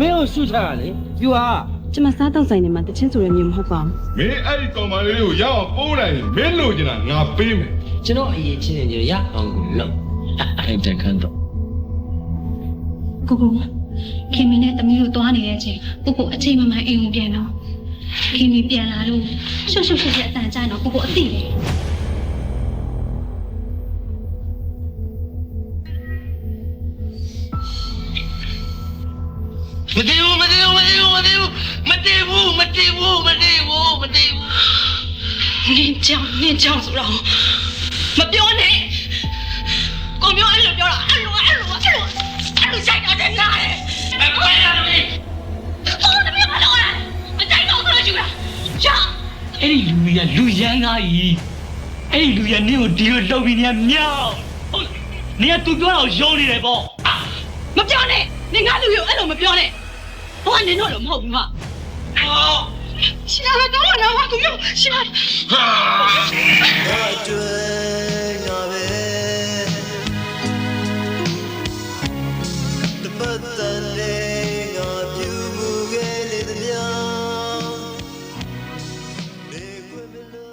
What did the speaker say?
မင်းကိုရှုချတာလေပြူဟာကျမစားတော့ဆိုင်နေမှာတချင်းဆိုရမျိုးမဟုတ်ပါဘူးမင်းအဲ့ဒီကောင်မလေးကိုရအောင်ပိုးလိုက်ရင်မင်းလိုချင်တာငါပေးမယ်ကျွန်တော်အရင်ချင်းနေကြရအောင်ကိုလို့အဲ့တခန်းတော့ကိုကိုခင်မီနဲ့တမီးတို့သွားနေတဲ့အချိန်ကိုကိုအချိန်မမှန်အိမ်ကိုပြန်တော့ခင်မီပြန်လာလို့ရှုပ်ရှုပ်ရှက်ရှက်အတန်ကြာတော့ကိုကိုအသိတယ် မတည်ဘူးမတည်ဘူးမတည်ဘူးမတည်ဘူးမတည်ဘူးမတည်ဘူးမတည်ဘူးမတည်ဘူးနင်းကြောင်နင်းကြောင်ဆိုတော့မပြောနဲ့ကိုမျိုးအဲ့လိုပြောတာအဲ့လိုအဲ့လိုအဲ့လိုအဲ့လိုဆိုင်တော့တဲ့နားတယ်အကွဲလာပြီဟိုတမီးမလို့လားမကြိုက်တော့ဆိုလို့ယူတာရှာအဲ့ဒီလူကြီးကလူရန်ကားကြီးအဲ့ဒီလူရန်နင်းကိုဒီလိုလှုပ်ပြီးနေရမြောက်ဟုတ်နေကသူပြောတော့ယုံနေတယ်ပေါ့မပြော နဲ့နင်ငါလူရောအဲ့လိုမပြောနဲ့ဟိုကနင်တို့လို့မဟုတ်ဘူးမအော်ရှင်လာတော့လာပါကိုမျိုးရှင်လာဟာတွေ့ငါပဲတပတ်တာ